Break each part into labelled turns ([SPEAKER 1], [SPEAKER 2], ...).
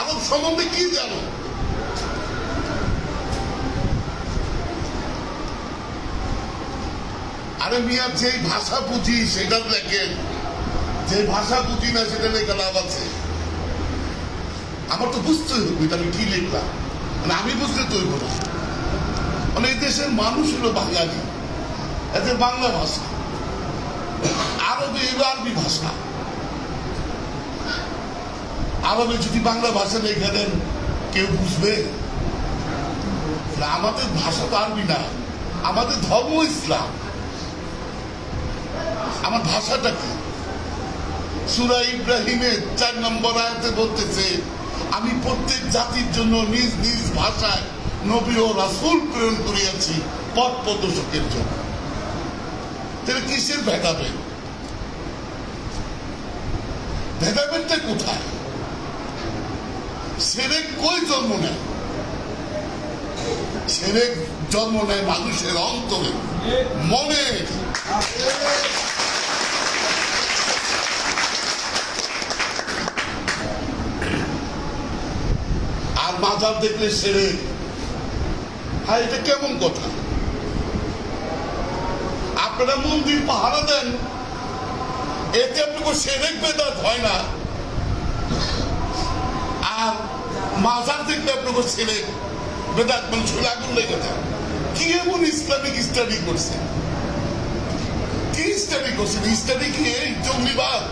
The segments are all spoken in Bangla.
[SPEAKER 1] আরব সম্বন্ধে কি জানো? আরে মিয়া, যেই ভাষা বুঝি সেটা লেখেন যে ভাষা বুঝি না, সেটা লেখা লাভ আছে আমার তো বুঝতে হবে আমি কি লিখলাম। মানে আমি বুঝতে তৈরি না। মানে এই দেশের মানুষ হলো বাঙালি। এদের বাংলা ভাষা। আরবে এলো আরবি ভাষা। আরবে যদি বাংলা ভাষা লেখা দেন, কেউ বুঝবে? আমাদের ভাষা তো আরবি না, আমাদের ধর্ম ইসলাম। আমার ভাষাটা কি? সুরা ইব্রাহিমের চার নম্বর আয়াতে বলতেছে, আমি প্রত্যেক জাতির জন্য নিজ নিজ ভাষায় নবী ও রাসূল প্রেরণ করিয়াছি পথ প্রদর্শকের জন্য। তাহলে কিসের ভেদাভেদ? ভেদাভেদটা কোথায়? সেরেক কই জন্ম নেয়? সেরেক জন্ম নেয় মানুষের অন্তরে। মনে। আর মাথার দেখলে সেরে হ্যাঁ এটা কেমন কথা? আপনারা মন্দির পাহারা দেন। এতে আপনাকে সেরেক বেদাত হয় না আর মাজার দেখলে আপনাকে ছেলে বেদাত মানে শুলে আগুন লেগে যায়। কি এমন ইসলামিক স্টাডি করছে? কি স্টাডি করছেন স্টাডি কি এই জঙ্গিবাদ?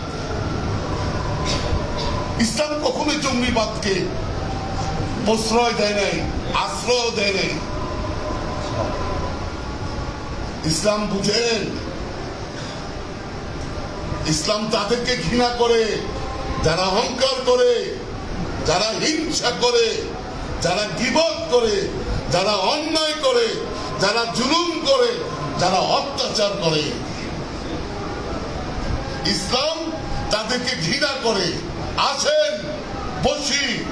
[SPEAKER 1] ইসলাম কখনো জঙ্গিবাদকে প্রশ্রয় দেয় নাই আশ্রয় দেয় নাই। ইসলাম বুঝেন ইসলাম তাদেরকে ঘৃণা করে, যারা অহংকার করে যারা হিংসা করে, যারা গিবত করে, যারা অন্যায় করে, যারা জুলুম করে, যারা অত্যাচার করে। ইসলাম তাদেরকে ঘৃণা করে। আসেন, বসি।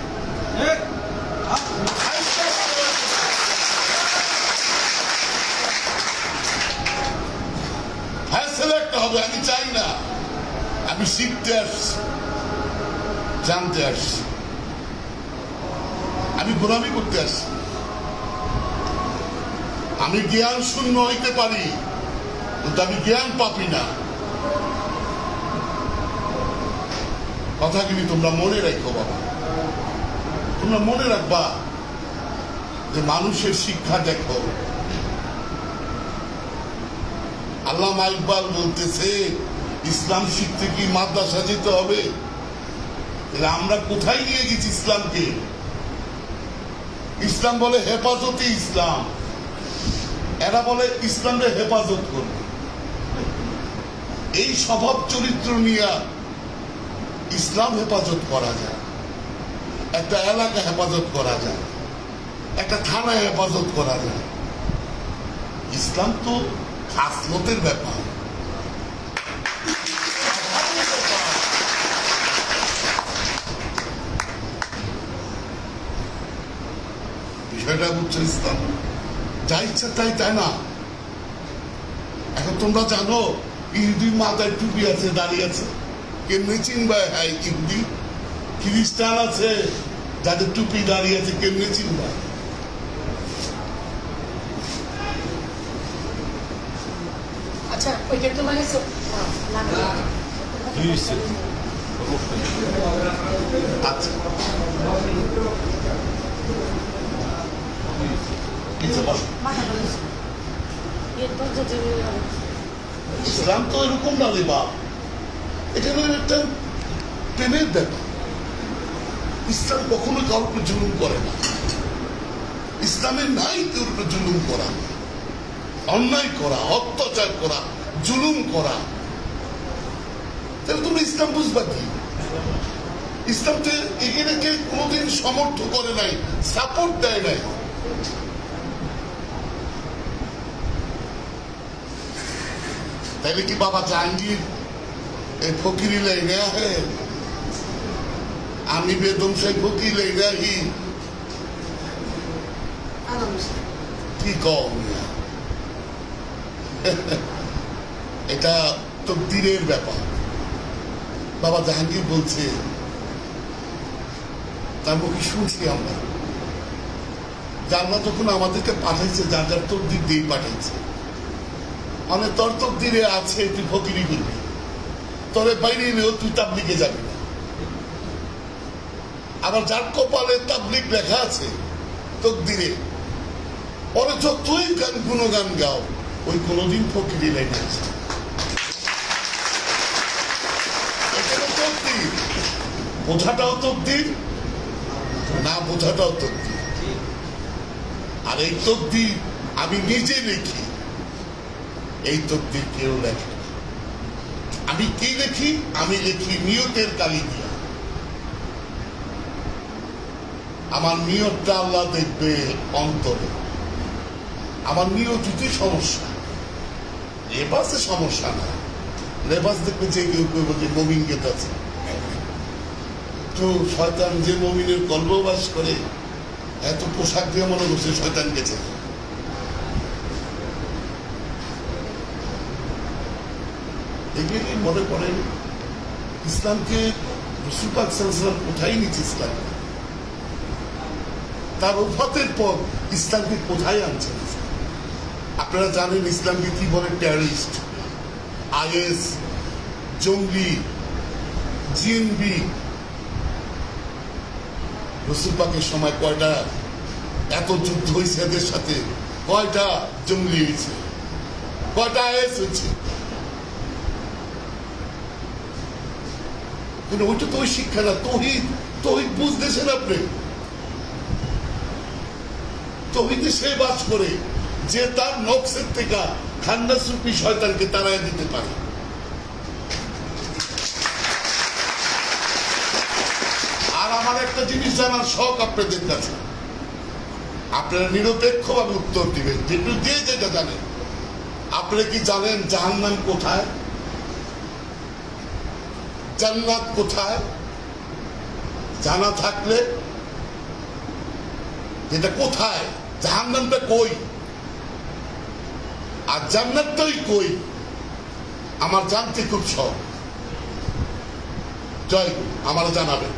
[SPEAKER 1] হবে, আমি চাই না। আমি শিখতে আসছি, জানতে আসছি। আমি গোলামি করতে আসছি। আমি জ্ঞান শূন্য হইতে পারি, কিন্তু আমি জ্ঞান পাপি না। কথাগুলি তোমরা মনে রাখো বাবা। তোমরা মনে রাখবা যে মানুষের শিক্ষা দেখো। আল্লাহ ইকবাল বলতেছে, ইসলাম শিখতে কি মাদ্রাসা যেতে হবে? আমরা কোথায় নিয়ে গেছি ইসলামকে? ইসলাম বলে হেফাজতে ইসলাম। এরা বলে ইসলামের হেফাজত করবে। এই স্বভাব চরিত্র নিয়ে ইসলাম হেফাজত করা যায়। একটা এলাকা হেফাজত করা যায়। একটা থানা হেফাজত করা যায়। ইসলাম তো খাসলতের ব্যাপার। বিষয়টা বুঝছ ইসলাম যা ইচ্ছা তাই তাই না? এখন তোমরা জানো ইহুদির মাথায় টুপি আছে দাঁড়িয়ে আছে। কেমনি চিনবা হ্যাঁ ইহুদি। খ্রিস্টান আছে যাদের টুপি দাঁড়িয়ে আছে কেমনি চিনবা।
[SPEAKER 2] আচ্ছা ওইটা তো মানে।
[SPEAKER 1] আচ্ছা। ইসলাম তো এরকম না এটা একটা প্রেমের ব্যাপার। ইসলাম কখনো জুলুম করে না। ইসলামের নাই জুলুম করা। অন্যায় করা, অত্যাচার করা, জুলুম করা। তাহলে তুমি ইসলাম বুঝবা কি? ইসলাম তো এগিয়ে কোনোদিন সমর্থ করে নাই সাপোর্ট দেয় নাই। তাইলে কি বাবা জাহাঙ্গীর এই ফকিরি লাইনে আহে আমি বেদম সেই ফকির লাইনে আহি কি কম এটা তো দিনের ব্যাপার। বাবা জাহাঙ্গীর বলছে, তার মুখে শুনছি আমরা। জান্নাত যখন আমাদেরকে পাঠাইছে, যার যার তকদির দিয়ে পাঠাইছে। মানে তোর তকদিরে আছে, তুই ফকিরি করবি তোরে বাইরে এলেও তুই তাবলিকে যাবি না। আবার যার কপালে তাবলিক লেখা আছে, তকদিরে পরে তুই গান, গুণগান গাও। ওই কোনোদিন ফকিরি লেখা আছে। বোঝাটাও তকদির, না বোঝাটাও তকদির। আর এই তকদির আমি নিজে লিখি এই তকদির কেউ লেখে আমি কি লিখি আমি লিখি নিয়তের কালি দিয়া। আমার নিয়তটা আল্লাহ দেখবে অন্তরে। আমার নিয়তিতে সমস্যা। লেবাসে সমস্যা না। লেবাস দেখবে যে কেউ কেউ যে মমিন গেত আছে তো শয়তান যে মমিনের গর্ভবাস করে এত পোশাক দিয়ে মনে করছে শয়তান গেছে। এগুলি মনে করেন, ইসলামকে রসুল পাক কোথায় নিচ্ছে ইসলাম? তার ওফাতের পর ইসলামকে কোথায় আনছেন আপনারা জানেন ইসলামকে কি বলে টেররিস্ট আইএস, জঙ্গি, জিএনবি রসুল পাকের সময় কয়টা? এত যুদ্ধ হয়েছে এদের সাথে। কয়টা জঙ্গলি হয়েছে কয়টা আইএস হয়েছে কিন্তু ওইটা তো ওই শিক্ষা না, তহিদ। তহিদ বুঝতেছেন আপনি? তহিদে সে বাস করে যে তার নকশের থেকে খান্দাসরূপী শয়তানকে তাড়াই দিতে পারে আর আমার একটা জিনিস জানার শখ আপনাদের কাছে। আপনারা নিরপেক্ষভাবে উত্তর দিবেন যেটু যে যেটা জানেন। আপনারা কি জানেন জাহান্নাম কোথায়? জান্নাত কোথায়? জানা থাকলে যেটা কোথায়? জাহান্নামটা কই? আর জান্নাতটাই কই? আমার জানতে খুব শখ। জয় গুরু, আমার জানাবেন।